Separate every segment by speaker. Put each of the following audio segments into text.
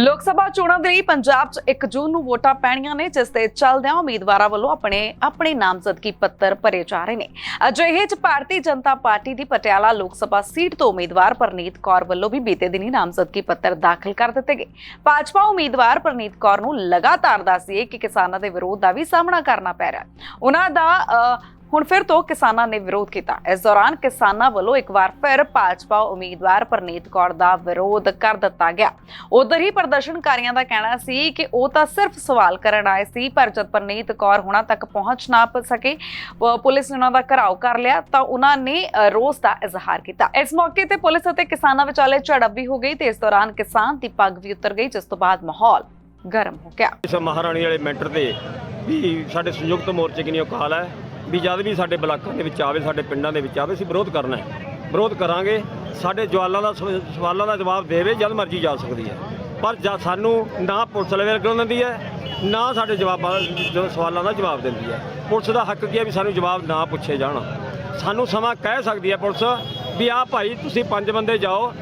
Speaker 1: ਲੋਕ ਸਭਾ ਚੋਣਾਂ ਦੇ ਲਈ ਪੰਜਾਬ 'ਚ 1 ਜੂਨ ਨੂੰ ਵੋਟਾਂ ਪੈਣੀਆਂ ਨੇ ਜਿਸ ਦੇ ਚੱਲਦਿਆਂ ਉਮੀਦਵਾਰਾਂ ਵੱਲੋਂ ਆਪਣੇ ਆਪਣੇ ਨਾਮਜ਼ਦਗੀ ਪੱਤਰ ਭਰੇ ਜਾ ਰਹੇ ਨੇ। ਅਜਿਹੇ 'ਚ ਭਾਰਤੀ ਜਨਤਾ ਪਾਰਟੀ ਦੀ ਪਟਿਆਲਾ ਲੋਕ ਸਭਾ ਸੀਟ ਤੋਂ ਉਮੀਦਵਾਰ ਪਰਨੀਤ ਕੌਰ ਵੱਲੋਂ ਵੀ ਬੀਤੇ ਦਿਨੀ ਨਾਮਜ਼ਦਗੀ ਪੱਤਰ ਦਾਖਲ ਕਰ ਦਿੱਤੇ ਗਏ। ਭਾਜਪਾ ਉਮੀਦਵਾਰ ਪਰਨੀਤ ਕੌਰ ਨੂੰ ਲਗਾਤਾਰ ਦੱਸਦੀ ਹੈ ਕਿ ਕਿਸਾਨਾਂ ਦੇ ਵਿਰੋਧ ਦਾ ਵੀ ਸਾਹਮਣਾ ਕਰਨਾ ਪੈ ਰਿਹਾ ਉਹਨਾਂ ਦਾ ਅ, ਹੁਣ ਫਿਰ ਤੋਂ ਕਿਸਾਨਾਂ ਨੇ ਵਿਰੋਧ ਕੀਤਾ। ਇਸ ਦੌਰਾਨ ਕਿਸਾਨਾਂ ਵੱਲੋਂ ਇੱਕ ਵਾਰ ਫਿਰ ਭਾਜਪਾ ਉਮੀਦਵਾਰ ਪ੍ਰਨੀਤ ਕੌਰ ਦਾ ਵਿਰੋਧ ਕਰ ਦਿੱਤਾ ਗਿਆ। ਉਧਰ ਹੀ ਪ੍ਰਦਰਸ਼ਨਕਾਰੀਆਂ ਦਾ ਕਹਿਣਾ ਸੀ ਕਿ ਉਹ ਤਾਂ ਸਿਰਫ ਸਵਾਲ ਕਰਨ ਆਏ ਸੀ, ਪਰ ਜਦ ਪ੍ਰਨੀਤ ਕੌਰ ਹੁਣਾਂ ਤੱਕ ਪਹੁੰਚ ਨਾ ਸਕੇ ਪੁਲਿਸ ਨੇ ਉਹਨਾਂ ਦਾ ਘਰਾਓ ਕਰ ਲਿਆ, ਤਾਂ ਉਹਨਾਂ ਨੇ ਰੋਸ ਦਾ ਇਜ਼ਹਾਰ ਕੀਤਾ। ਇਸ ਮੌਕੇ ਤੇ ਪੁਲਿਸ ਅਤੇ ਕਿਸਾਨਾਂ ਵਿਚਾਲੇ ਝੜਪ ਵੀ ਹੋ ਗਈ ਤੇ ਇਸ ਦੌਰਾਨ ਕਿਸਾਨ ਦੀ ਪੱਗ ਵੀ ਉਤਰ ਗਈ, ਜਿਸ ਤੋਂ ਬਾਅਦ ਮਾਹੌਲ ਗਰਮ ਹੋ ਗਿਆ।
Speaker 2: ਇਸ ਮਹਾਰਾਣੀ ਵਾਲੇ ਮੈਂਟਰ ਤੇ ਵੀ ਸਾਡੇ ਸੰਯੁਕਤ ਮੋਰਚੇ ਕਿਨੀ ਕਾਲ ਹੈ। ਵੀ ਜਦ ਵੀ ਸਾਡੇ ਬਲਾਕਾਂ ਦੇ ਵਿੱਚ ਆਵੇ, ਸਾਡੇ ਪਿੰਡਾਂ ਦੇ ਵਿੱਚ ਆਵੇ, ਅਸੀਂ ਵਿਰੋਧ ਕਰਨਾ ਹੈ। ਵਿਰੋਧ ਕਰਾਂਗੇ, ਸਾਡੇ ਜਵਾਲਾਂ ਦਾ ਸਵ- ਸਵਾਲਾਂ ਦਾ ਜਵਾਬ ਦੇਵੇ ਜਦ ਮਰਜ਼ੀ ਜਾ ਸਕਦੀ ਹੈ। ਪਰ ਜਦ ਸਾਨੂੰ ਨਾ ਪੁਲਿਸ ਲੈਵਲ ਕਰਨ ਦਿੰਦੀ ਹੈ, ਨਾ ਸਾਡੇ ਜਵਾਬਾਂ ਜੋ ਸਵਾਲਾਂ ਦਾ ਜਵਾਬ ਦਿੰਦੀ ਹੈ। ਪੁਲਿਸ ਦਾ ਹੱਕ ਕੀ ਹੈ ਵੀ ਸਾਨੂੰ ਜਵਾਬ ਨਾ ਪੁੱਛੇ ਜਾਣ? ਸਾਨੂੰ ਸਮਾਂ ਕਹਿ ਸਕਦੀ ਹੈ ਪੁਲਿਸ ਵੀ ਆਹ ਭਾਈ ਤੁਸੀਂ ਪੰਜ ਬੰਦੇ ਜਾਓ,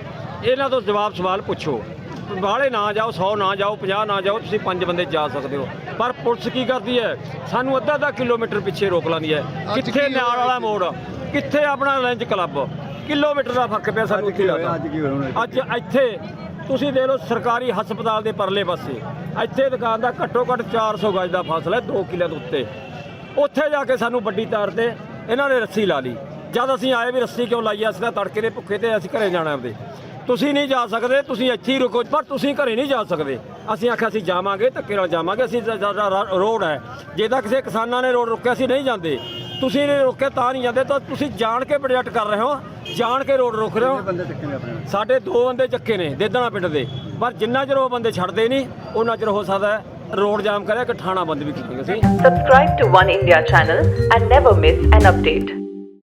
Speaker 2: ਇਹਨਾਂ ਤੋਂ ਜਵਾਬ ਸਵਾਲ ਪੁੱਛੋ। ਬਾਹਲੇ ਨਾ ਜਾਓ 100 ਨਾ ਜਾਓ 50 ਨਾ ਜਾਓ ਤੁਸੀਂ ਪੰਜ ਬੰਦੇ ਜਾ ਸਕਦੇ ਹੋ। ਪਰ ਪੁਲਿਸ ਕੀ ਕਰਦੀ ਹੈ? ਸਾਨੂੰ ਅੱਧਾ ਅੱਧਾ ਕਿਲੋਮੀਟਰ ਪਿੱਛੇ ਰੋਕ ਲਾਂਦੀ ਹੈ। ਕਿੱਥੇ ਨਿਆਲ ਵਾਲਾ ਮੋੜ? ਕਿੱਥੇ ਆਪਣਾ ਲੰਚ ਕਲੱਬ? ਕਿਲੋਮੀਟਰ ਦਾ ਫ਼ਰਕ ਪਿਆ ਸਾਨੂੰ ਇੱਥੇ ਲੱਗਦਾ
Speaker 3: ਅੱਜ
Speaker 2: ਇੱਥੇ ਤੁਸੀਂ ਦੇਖ ਲਓ ਸਰਕਾਰੀ ਹਸਪਤਾਲ ਦੇ ਪਰਲੇ ਪਾਸੇ। ਇੱਥੇ ਦੁਕਾਨ ਦਾ ਘੱਟੋ ਘੱਟ 400 ਗਜ ਦਾ ਫਾਸਲਾ ਹੈ 2 ਕਿਲੇ ਦੇ ਉੱਤੇ। ਉੱਥੇ ਜਾ ਕੇ ਸਾਨੂੰ ਵੱਡੀ ਤਾਰ ਤੇ ਇਹਨਾਂ ਨੇ ਰੱਸੀ ਲਾ ਲਈ। ਜਦ ਅਸੀਂ ਆਏ ਵੀ ਰੱਸੀ ਕਿਉਂ ਲਾਈ ਆ? ਅਸੀਂ ਤਾਂ ਤੜਕੇ ਦੇ ਭੁੱਖੇ ਤੇ ਅਸੀਂ ਘਰੇ ਜਾਣਾ ਆਪਦੇ। ਤੁਸੀਂ ਨਹੀਂ ਜਾ ਸਕਦੇ ਤੁਸੀਂ ਇੱਥੇ ਹੀ ਰੁਕੋ ਪਰ ਤੁਸੀਂ ਘਰੇ ਨਹੀਂ ਜਾ ਸਕਦੇ। ਅਸੀਂ ਆਖਿਆ ਅਸੀਂ ਜਾਵਾਂਗੇ ਧੱਕੇ ਨਾਲ ਜਾਵਾਂਗੇ ਅਸੀਂ ਰੋਡ ਹੈ। ਜੇ ਤਾਂ ਕਿਸੇ ਕਿਸਾਨਾਂ ਨੇ ਰੋਡ ਰੋਕਿਆ ਅਸੀਂ ਨਹੀਂ ਜਾਂਦੇ। ਤੁਸੀਂ ਨੇ ਰੋਕਿਆ ਤਾਂ ਨਹੀਂ ਜਾਂਦੇ ਤਾਂ ਤੁਸੀਂ ਜਾਣ ਕੇ ਪ੍ਰੋਜੈਕਟ ਕਰ ਰਹੇ ਹੋ ਜਾਣ ਕੇ ਰੋਡ ਰੋਕ ਰਹੇ ਹੋ। ਸਾਡੇ ਦੋ ਬੰਦੇ ਚੱਕੇ ਨੇ ਦੇਦਣਾ ਪਿੰਡ ਦੇ। ਪਰ ਜਿੰਨਾ ਚਿਰ ਉਹ ਬੰਦੇ ਛੱਡਦੇ ਨਹੀਂ ਉਹਨਾਂ ਚਿਰ ਹੋ ਸਕਦਾ ਹੈ ਰੋਡ ਜਾਮ ਕਰਿਆ ਕਿ ਠਾਣਾ ਬੰਦ ਵੀ ਕਰਾਂਗੇ ਅਸੀਂ।
Speaker 4: Subscribe to One India channel and never miss an update.